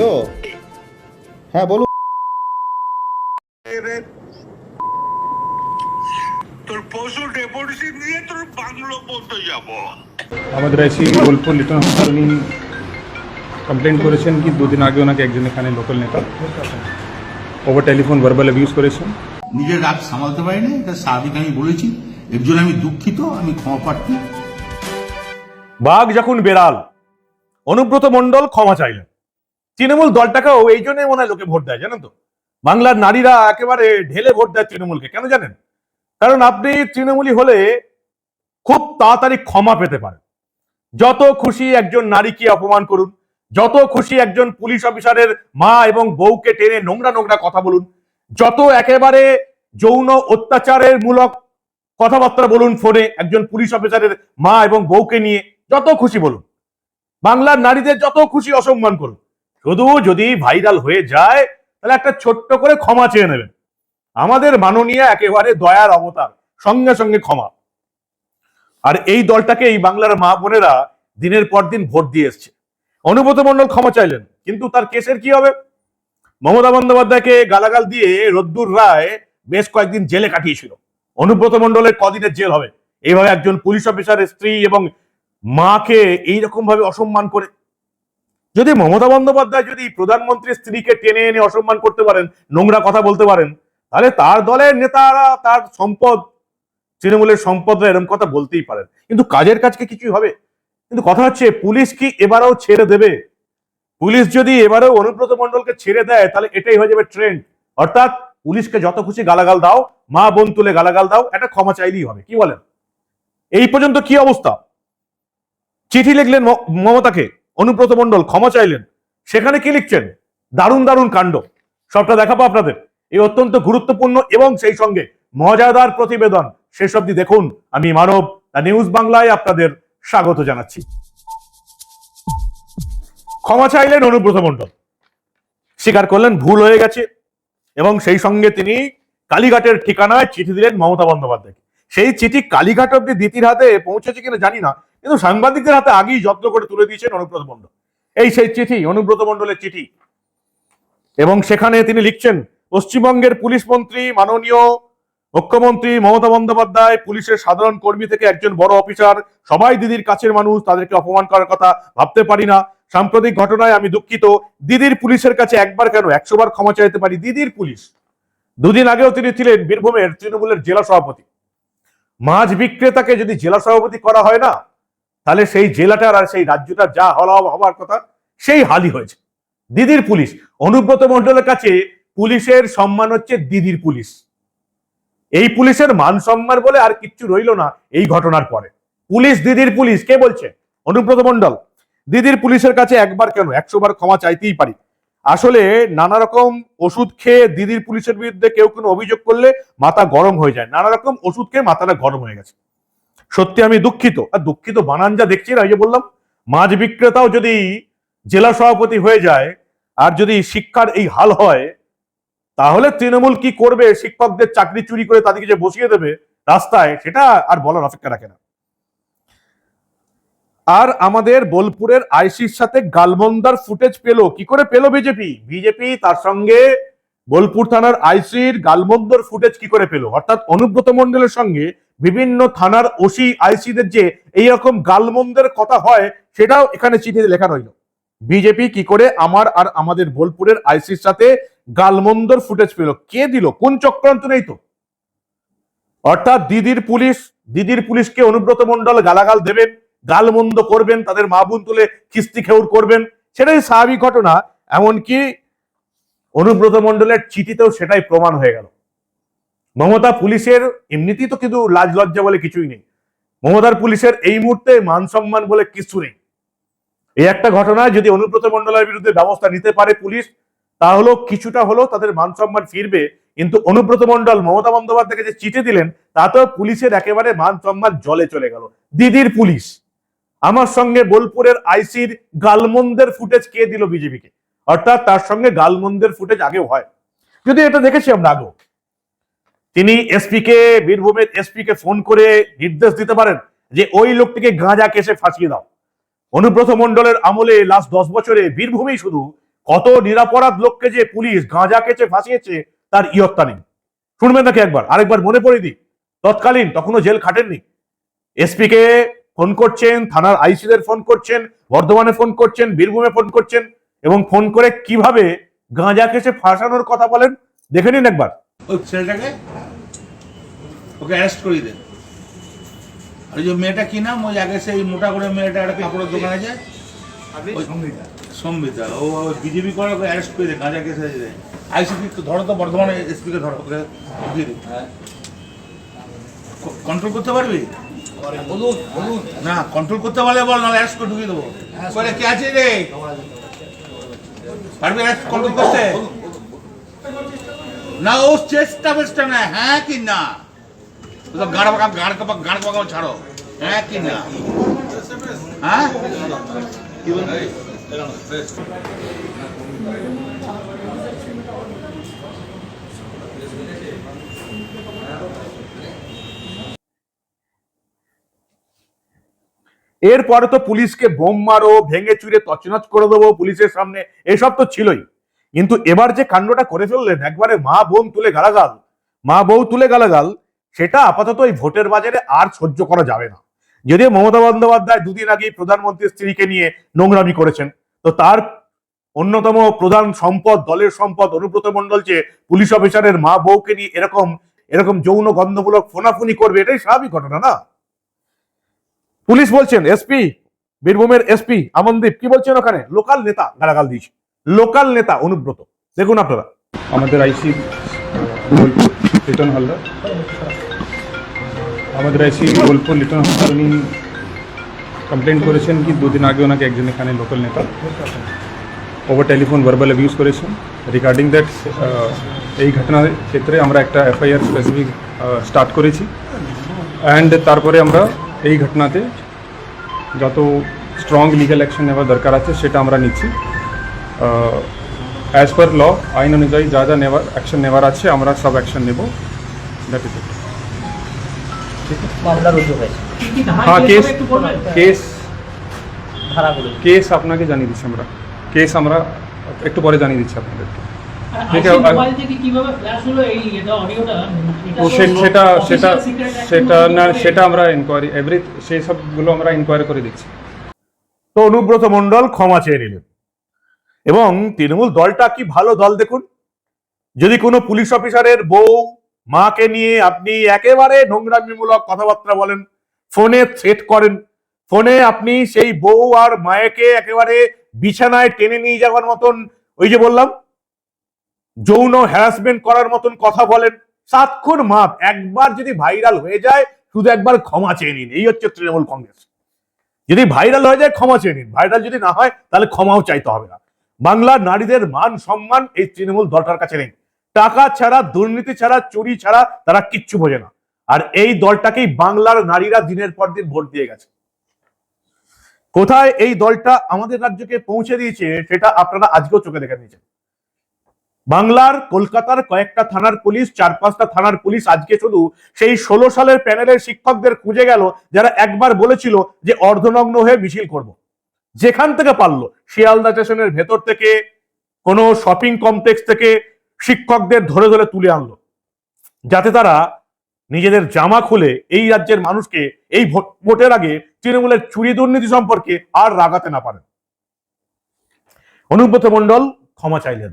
তো? হ্যাঁ বলুন। তোর পশু ডেপুটেশন দিয়ে তোর বাংলো পড়তে যাব। আমাদের আইসি বোলপুর লিটন হসপিটাল উনি কমপ্লেন করেছেন কি দুদিন আগে ওনাকে একজন এখানে লোকাল নেতা ওভার টেলিফোন ভার্বাল অ্যাবিউজ করেছেন। নিজের রাগ সামালতে পারিনি এটা স্বাভাবিক আমি বলেছি। এর জন্য আমি দুঃখিত আমি ক্ষমা প্রার্থী বাঘ যখন বেড়াল অনুব্রত মণ্ডল ক্ষমা চাইলেন। তৃণমূল দলটাকেও এই জন্যই মনে হয় লোকে ভোট দেয়, জানেন তো? বাংলার নারীরা একেবারে ঢেলে ভোট দেয় তৃণমূলকে, কেন জানেন? কারণ আপনি তৃণমূলী হলে খুব তাড়াতাড়ি ক্ষমা পেতে পারেন। যত খুশি একজন নারীকে অপমান করুন, যত খুশি একজন পুলিশ অফিসারের মা এবং বউকে টেনে নোংরা নোংরা কথা বলুন, যত একেবারে যৌন অত্যাচারের মূলক কথাবার্তা বলুন ফোনে একজন পুলিশ অফিসারের মা এবং বউকে নিয়ে, যত খুশি বলুন। বাংলার নারীদের যত খুশি অসম্মান করুন। শুধু যদি ভাইরাল হয়ে যায়, তাহলে একটা ছোট্ট করে ক্ষমা চেয়ে নেবেন। আমাদের মাননীয় একেবারে দয়ার অবতার, সঙ্গে সঙ্গে ক্ষমা। আর এই দলটাকে এই বাংলার মা বোনেরা দিনের পর দিন ভোট দিয়ে এসছে। অনুব্রত মণ্ডল ক্ষমা চাইলেন, কিন্তু তার কেসের কি হবে? মমতা বন্দ্যোপাধ্যায়কে গালাগাল দিয়ে রদ্দুর রায় বেশ কয়েকদিন জেলে কাটিয়েছিল। অনুব্রত মণ্ডলের কদিনের জেল হবে। এইভাবে একজন পুলিশ অফিসারের স্ত্রী এবং মাকে এইরকম ভাবে অসম্মান করে যদি মমতা বন্দ্যোপাধ্যায় যদি প্রধানমন্ত্রীর স্ত্রীকে টেনে এনে অসম্মান করতে পারেন, নোংরা কথা বলতে পারেন, তাহলে তার দলের নেতারা, তার সম্পদ, তৃণমূলের সম্পদরা এরকম কথা বলতেই পারেন। কিন্তু কাজের কাজকে কিছুই হবে। কিন্তু কথা হচ্ছে, পুলিশ কি এবারেও ছেড়ে দেবে? পুলিশ যদি এবারেও অনুব্রত মণ্ডলকে ছেড়ে দেয়, তাহলে এটাই হয়ে যাবে ট্রেন্ড অর্থাৎ পুলিশকে যত খুশি গালাগাল দাও, মা বোন তুলে গালাগাল দাও, একটা ক্ষমা চাইলেই হবে। কি বলেন? এই পর্যন্ত কি অবস্থা? চিঠি লিখলেন মমতাকে। অনুব্রত মণ্ডল, ক্ষমা চাইলেন। সেখানে কি লিখছেন? দারুণ দারুণ কাণ্ড। সবটা দেখাবো আপনাদের। এই অত্যন্ত গুরুত্বপূর্ণ এবং সেই সঙ্গে মজাদার প্রতিবেদন। শেষ অব্দি দেখুন। আমি মানব নিউজ বাংলায় আপনাদের স্বাগত জানাচ্ছি। ক্ষমা চাইলেন অনুব্রত মণ্ডল। স্বীকার করলেন, ভুল হয়ে গেছে। এবং সেই সঙ্গে তিনি কালীঘাটের ঠিকানায় চিঠি দিলেন মমতা বন্দ্যোপাধ্যায়কে। সেই চিঠি কালীঘাট অব্দি দিতির হাতে পৌঁছেছে কিনা জানি না। কিন্তু সাংবাদিকদের হাতে আগেই যত্ন করে তুলে দিয়েছেন অনুব্রত মণ্ডল। এই সেই চিঠি, অনুব্রত মণ্ডলের চিঠি। এবং সেখানে তিনি লিখছেন, পশ্চিমবঙ্গের পুলিশ মন্ত্রী, মাননীয় মুখ্যমন্ত্রী মমতা বন্দ্যোপাধ্যায়, পুলিশের সাধারণ কর্মী থেকে একজন বড় অফিসার, সবাই দিদির কাছের মানুষ, তাদেরকে অপমান করার কথা ভাবতে পারি না। সাম্প্রতিক ঘটনায় আমি দুঃখিত। দিদির পুলিশের কাছে একবার কেন, একশো বার ক্ষমা চাইতে পারি? দিদির পুলিশ। দুদিন আগেও তিনি ছিলেন বীরভূমের তৃণমূলের জেলা সভাপতি। মাছ বিক্রেতাকে যদি জেলা সভাপতি করা হয় না তাহলে সেই জেলাটার আর সেই রাজ্যটার যা হওয়া হওয়ার কথা, সেই হালই হয়েছে। দিদির পুলিশ, অনুব্রত মণ্ডলের কাছে পুলিশের সম্মান হচ্ছে দিদির পুলিশ। এই পুলিশের মান সম্মান বলে আর কিচ্ছু রইল না এই ঘটনার পরে। পুলিশ, দিদির পুলিশ, কে বলছে? অনুব্রত মণ্ডল। দিদির পুলিশের কাছে একবার কেন? একশো বার ক্ষমা চাইতেই পারি। আসলে নানা রকম ওষুধ খেয়ে দিদির পুলিশের বিরুদ্ধে কেউ কোনো অভিযোগ করলে মাথা গরম হয়ে যায়। নানা রকম ওষুধ খেয়ে মাথাটা গরম হয়ে গেছে। সত্যি আমি দুঃখিত। আর দুঃখিত বানান যা দেখছি না যে বললাম, মাছ বিক্রেতাও যদি জেলা সভাপতি হয়ে যায়, আর যদি শিক্ষার এই হাল হয়, তাহলে তৃণমূল কি করবে? শিক্ষকদের চাকরি চুরি করে তাদেরকে যে বসিয়ে দেবে রাস্তায়, সেটা আর বলার অপেক্ষা রাখে না। আর আমাদের বোলপুরের আইসির সাথে গালমন্দার ফুটেজ পেল। কি করে পেল বিজেপি? বিজেপি তার সঙ্গে বোলপুর থানার আইসির গালমন্দর ফুটেজ কি করে পেল? অর্থাৎ অনুব্রত মণ্ডলের সঙ্গে বিভিন্ন থানার ওসি, আইসিদের যে এইরকম গালমন্দের কথা হয়, সেটাও এখানে চিঠিতে লেখা রইল। বিজেপি কি করে আমার আর আমাদের বোলপুরের আইসির সাথে গালমন্দর ফুটেজ পেল? কে দিল? কোন চক্রান্ত নেই তো? অর্থাৎ দিদির পুলিশ, দিদির পুলিশকে অনুব্রত মণ্ডল গালাগাল দেবেন গালমন্দ করবেন, তাদের মা বোন তুলে কিস্তি খেউর করবেন, সেটাই স্বাভাবিক ঘটনা। এমনকি অনুব্রত মণ্ডলের চিঠিতেও সেটাই প্রমাণ হয়ে গেল। মমতা পুলিশের এমনিতেই তো কিন্তু লাজ লজ্জা বলে কিছুই নেই। মমতার পুলিশের এই মুহূর্তে মান সম্মান বলে কিছু নেই। এই একটা ঘটনায় যদি অনুব্রত মণ্ডলের বিরুদ্ধে ব্যবস্থা নিতে পারে পুলিশ, তাহলেও কিছুটা হলেও তাদের মান সম্মান ফিরবে। কিন্তু অনুব্রত মণ্ডল, মমতা বন্দ্যোপাধ্যায়কে যে চিঠি দিলেন, তাতেও পুলিশের একেবারে মান সম্মান জলে চলে গেল। দিদির পুলিশ, আমার সঙ্গে বোলপুরের আইসির গালমন্দের ফুটেজ কে দিল বিজেপিকে? অর্থাৎ তার সঙ্গে গালমন্দের ফুটেজ আগেও হয়। যদি এটা দেখেছি আমরা আগেও। তিনি এসপি কে বীরভূমের এসপি কে ফোন করে নির্দেশ দিতে পারেন যে ওই লোকটিকে গাঁজা কেসে ফাঁসিয়ে দাও। অনুব্রত মণ্ডলের আমলে লাস্ট দশ বছরে বীরভূমেই শুধু কত নিরাপরাধ লোককে যে পুলিশ গাঁজা কেচে ফাঁসিয়েছে তার ইয়ত্তা নেই। শুনবেন নাকি একবার? আরেকবার মনে পড়ে দিই। তৎকালীন তখনও জেল খাটেননি। এসপি কে ফোন করছেন, থানার আইসিদের ফোন করছেন, বর্ধমানে ফোন করছেন, বীরভূমে ফোন করছেন। এবং ফোন করে কীভাবে গাঁজা কেসে ফাঁসানোর কথা বলেন দেখে নিন একবার। ওই ছেলেটাকে? ওকে অ্যারেস্ট করিয়ে দেন আর যে মেয়েটা কি নাম? ওই আগে সেই মোটা করে মেয়েটা একটা কাপড়ের দোকানে যায় সম্বিতা ও বিজেপি করে ওকে অ্যারেস্ট করে দেয় গাঁজা কেসে দেয় আইসিপি ধরো তো বর্ধমানে এসপিকে ধরো ওকে ঢুকিয়ে দিই কন্ট্রোল করতে পারবি? বলুন বলুন। না কন্ট্রোল করতে পারলে বল নাহলে অ্যারেস্ট করে ঢুকিয়ে দেবো। বলে কে আছে রে? পারবি না? ও চেষ্টা বেষ্টা না হ্যাঁ কি না? গাড় পাকা গাড় পাকা, গাড় ছাড়ো হ্যাঁ কি না? হ্যাঁ? কি বলবে এরপরে তো পুলিশকে বোম মারো, ভেঙে চুরে তছনছ করে দেবো পুলিশের সামনে, এসব তো ছিলই। কিন্তু এবার যে কাণ্ডটা করে ফেললেন, একবারে মা বোন তুলে গালাগাল, মা বউ তুলে গালাগাল, সেটা আপাতত এই ভোটের বাজারে আর সহ্য করা যাবে না। যদিও মমতা বন্দ্যোপাধ্যায় দুদিন আগে প্রধানমন্ত্রীর স্ত্রীকে নিয়ে নোংরামি করেছেন, তো তার অন্যতম প্রধান সম্পদ, দলের সম্পদ, অনুব্রত মন্ডল যে পুলিশ অফিসারের মা বউকে নিয়ে এরকম এরকম যৌন গন্ধমূলক ফোনাফুনি করবে, এটাই স্বাভাবিক ঘটনা না? পুলিশ বলছেন, এসপি, বীরভূমের এসপি আমনদীপ, কি বলছেন ওখানে? লোকাল নেতা গালাগাল দিয়েছে। লোকাল নেতা অনুব্রত। দেখুন আপনারা। আমাদের আইসি লিটন হালদার। আমাদের আইসি, বোলপুর, লিটন হালদার উনি কমপ্লেন করেছেন কি, দুদিন আগে ওনাকে একজন এখানে লোকাল নেতা ওভার টেলিফোন ভার্বাল অ্যাবিউজ করেছেন। রিগার্ডিং দ্যাট এই ঘটনার ক্ষেত্রে আমরা একটা এফআইআর স্পেসিফিক স্টার্ট করেছি। অ্যান্ড তারপরে আমরা এই ঘটনাতে যত স্ট্রং লিগ্যাল অ্যাকশন নেওয়ার দরকার আছে সেটা আমরা নিচ্ছি। অ্যাজ পার ল আইন অনুযায়ী যা যা নেওয়ার অ্যাকশন নেওয়ার আছে আমরা সব অ্যাকশন নেব। দ্যাট ইজ হ্যাঁ কেস কেস কেস আপনাকে জানিয়ে দিচ্ছি আমরা। কেস আমরা একটু পরে জানিয়ে দিচ্ছি আপনাদেরকে। ঠিক আছে, আর- মোবাইল থেকে কীভাবে ফ্ল্যাশ হলো এই এটা অডিওটা তো সে- সেটা সেটা সেটা না সেটা আমরা ইনকোয়ারি এভরি সেই সবগুলো আমরা ইনকোয়ারি করে দিচ্ছি তো অনুব্রত মন্ডল ক্ষমা চেয়ে নিলেন। এবং তৃণমূল দলটা কি ভালো দল দেখুন? যদি কোনো পুলিশ অফিসারের বউ মাকে নিয়ে আপনি একেবারে নোংরামিমূলক কথাবার্তা বলেন ফোনে থ্রেট করেন ফোনে আপনি সেই বউ আর মায়েকে একেবারে বিছানায় টেনে নিয়ে যাওয়ার মতন ওই যে বললাম যৌন হ্যারাসমেন্ট করার মতন কথা বলেন। সাতক্ষণ মাপ, একবার যদি ভাইরাল হয়ে যায়, শুধু একবার ক্ষমা চেয়ে নিন। এই হচ্ছে তৃণমূল কংগ্রেস। যদি ভাইরাল হয়ে যায়, ক্ষমা চেয়ে নিন। ভাইরাল যদি না হয়, তাহলে ক্ষমাও চাইতে হবে না। বাংলার নারীদের মান সম্মান এই তৃণমূল দলটার কাছে নেই। টাকা ছাড়া, দুর্নীতি ছাড়া, চুরি ছাড়া তারা কিচ্ছু বোঝে না। আর এই দলটাকেই বাংলার নারীরা দিনের পর দিন ভোট দিয়ে গেছে। কোথায় এই দলটা আমাদের রাজ্যকে পৌঁছে দিয়েছে, সেটা আপনারা আজকেও চোখে দেখে নিয়েছেন। বাংলার, কলকাতার কয়েকটা থানার পুলিশ, চার পাঁচটা থানার পুলিশ আজকে শুধু সেই ষোলো সালের প্যানেলের শিক্ষকদের খুঁজে গেল, যারা একবার বলেছিল যে অর্ধনগ্ন হয়ে মিছিল করব। যেখান থেকে পারল, শিয়ালদা স্টেশনের ভেতর থেকে, কোনো শপিং কমপ্লেক্স থেকে শিক্ষকদের ধরে ধরে তুলে আনলো। যাতে তারা নিজেদের জামা খুলে এই রাজ্যের মানুষকে এই ভোট- ভোটের আগে তৃণমূলের চুরি দুর্নীতি সম্পর্কে আর রাগাতে না পারেন। অনুব্রত মন্ডল ক্ষমা চাইলেন।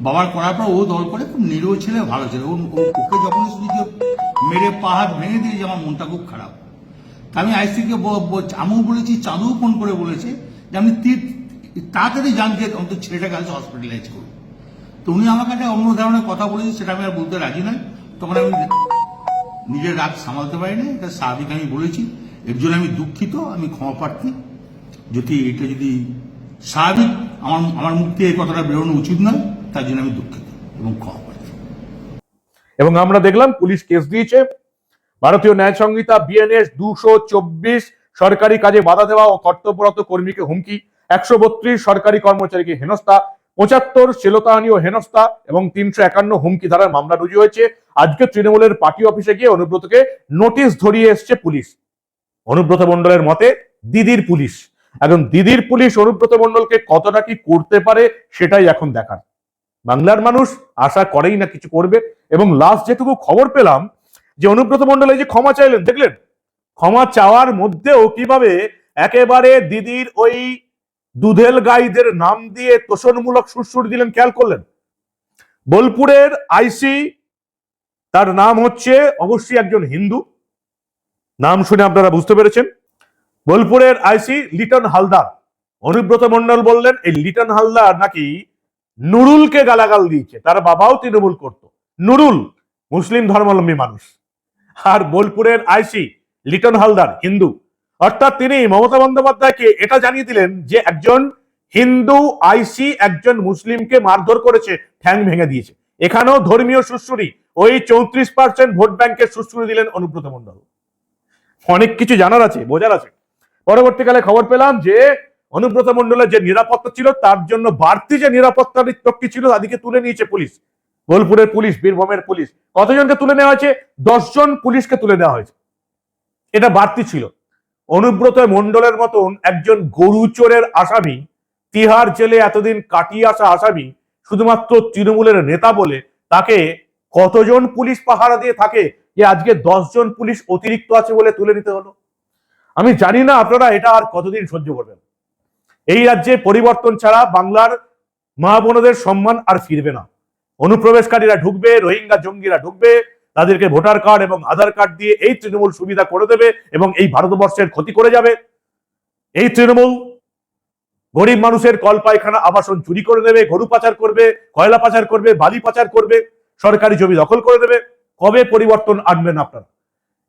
বাবার করার পর ও দল করে খুব নিরীহ ছেলে, ভালো ছেলে। ও ও- ওকে যখন যে মেরে পাহাড় ভেঙে দিয়েছে, আমার মনটা খুব খারাপ। তা আমি আইসিকে আমিও বলেছি, চাঁদুও ফোন করে বলেছে যে আমি তীর তাড়াতাড়ি জানতে অন্তত ছেলেটাকে আজ হসপিটালাইজ করুন। তো উনি আমাকে একটা অন্য ধরনের কথা বলেছে, সেটা আমি আর বলতে রাজি নয়। তখন আমি নিজের রাগ সামালতে পারিনি, এটা স্বাভাবিক আমি বলেছি। এর জন্য আমি দুঃখিত, আমি ক্ষমা প্রার্থী। যদি এটা যদি স্বাভাবিক, আমার আমার মুখ থেকে এই কথাটা বেরোনো উচিত নয়। তার জন্য আমি দুঃখিত এবং ক্ষমা প্রার্থী এবং আমরা দেখলাম পুলিশ কেস দিয়েছে। ভারতীয় ন্যায় সংহিতা বিএনএস দুশো চব্বিশ সরকারি কাজে বাধা দেওয়া ও কর্তব্যরত কর্মীকে হুমকি, একশো বত্রিশ সরকারি কর্মচারীকে হেনস্থা, পঁচাত্তর শ্লীলতাহানি ও হেনস্থা এবং তিনশো একান্ন হুমকি ধারার মামলা রুজু হয়েছে। আজকে তৃণমূলের পার্টি অফিসে গিয়ে অনুব্রতকে নোটিশ ধরিয়ে এসছে পুলিশ। অনুব্রত মণ্ডলের মতে, দিদির পুলিশ। এখন দিদির পুলিশ অনুব্রত মণ্ডলকে কতটা কি করতে পারে, সেটাই এখন দেখার। বাংলার মানুষ আশা করেই না কিছু করবে। এবং লাস্ট যেটুকু খবর পেলাম, যে অনুব্রত মণ্ডল এই যে ক্ষমা চাইলেন, দেখলেন? ক্ষমা চাওয়ার মধ্যেও কীভাবে একেবারে দিদির ওই দুধেল গাইদের নাম দিয়ে তোষণমূলক সুরসুর দিলেন, খেয়াল করলেন? বোলপুরের আইসি, তার নাম হচ্ছে অবশ্যই একজন হিন্দু। নাম শুনে আপনারা বুঝতে পেরেছেন। বোলপুরের আইসি লিটন হালদার। অনুব্রত মন্ডল বললেন, এই লিটন হালদার নাকি নুরুলকে গালাগাল দিয়েছে। তার বাবাও তৃণমূল করত। নুরুল মুসলিম ধর্মাবলম্বী মানুষ। আর বোলপুরের আইসি লিটন হালদার, হিন্দু। অর্থাৎ তিনি মমতা বন্দ্যোপাধ্যায়কে এটা জানিয়ে দিলেন যে একজন হিন্দু আইসি একজন মুসলিমকে মারধর করেছে, ঠ্যাং ভেঙে দিয়েছে। এখানেও ধর্মীয় সুশ্রুরি। ওই চৌত্রিশ পার্সেন্ট ভোট ব্যাংকের সুশ্রুরি দিলেন অনুব্রত মণ্ডল। অনেক কিছু জানার আছে, বোঝার আছে। পরবর্তীকালে খবর পেলাম যে অনুব্রত মন্ডলের যে নিরাপত্তা ছিল, তার জন্য বাড়তি যে নিরাপত্তা চক্কি ছিল তাদেরকে তুলে নিয়েছে পুলিশ। বোলপুরের পুলিশ, বীরভূমের পুলিশ। কতজনকে তুলে নেওয়া হয়েছে? দশজন পুলিশকে তুলে নেওয়া হয়েছে। এটা বাড়তি ছিল। অনুব্রত মণ্ডলের মতন একজন গরু চোরের আসামি, তিহার জেলে এতদিন কাটিয়ে আসা আসামি, শুধুমাত্র তৃণমূলের নেতা বলে তাকে কতজন পুলিশ পাহারা দিয়ে থাকে যে আজকে জন পুলিশ অতিরিক্ত আছে বলে তুলে নিতে হলো? আমি জানি না আপনারা এটা আর কতদিন সহ্য করবেন। এই রাজ্যে পরিবর্তন ছাড়া বাংলার মা বোনদের সম্মান আর ফিরবে না। অনুপ্রবেশকারীরা ঢুকবে, রোহিঙ্গা জঙ্গিরা ঢুকবে, তাদেরকে ভোটার কার্ড এবং আধার কার্ড দিয়ে এই তৃণমূল সুবিধা করে দেবে এবং এই ভারতবর্ষের ক্ষতি করে যাবে। এই তৃণমূল গরিব মানুষের কল পায়খানা আবাসন চুরি করে দেবে, গরু পাচার করবে, কয়লা পাচার করবে, বালি পাচার করবে, সরকারি জমি দখল করে দেবে। কবে পরিবর্তন আনবেন আপনারা?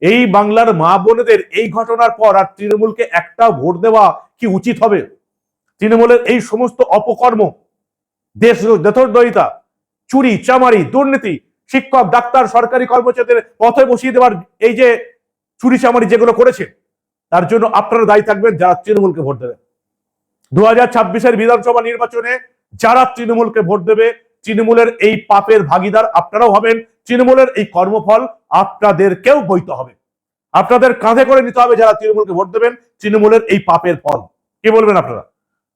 এই বাংলার মা বোনেদের এই ঘটনার পর আর তৃণমূলকে একটা ভোট দেওয়া কি উচিত হবে? তৃণমূলের এই সমস্ত অপকর্ম, দেশ দেথরদয়িতা চুরি, চামারি, দুর্নীতি, শিক্ষক, ডাক্তার, সরকারি কর্মচারীদের পথে বসিয়ে দেওয়ার এই যে চুরি, চামারি যেগুলো করেছে, তার জন্য আপনারা দায়ী থাকবেন, যারা তৃণমূলকে ভোট দেবে। দু হাজার ছাব্বিশের বিধানসভা নির্বাচনে যারা তৃণমূলকে ভোট দেবে, তৃণমূলের এই পাপের ভাগিদার আপনারাও হবেন, তৃণমূলের এই কর্মফল আপনাদেরকেও বইতে হবে। আপনাদের কাঁধে করে নিতে হবে যারা তৃণমূলকে ভোট দেবেন, তৃণমূলের এই পাপের ফল। কি বলবেন আপনারা?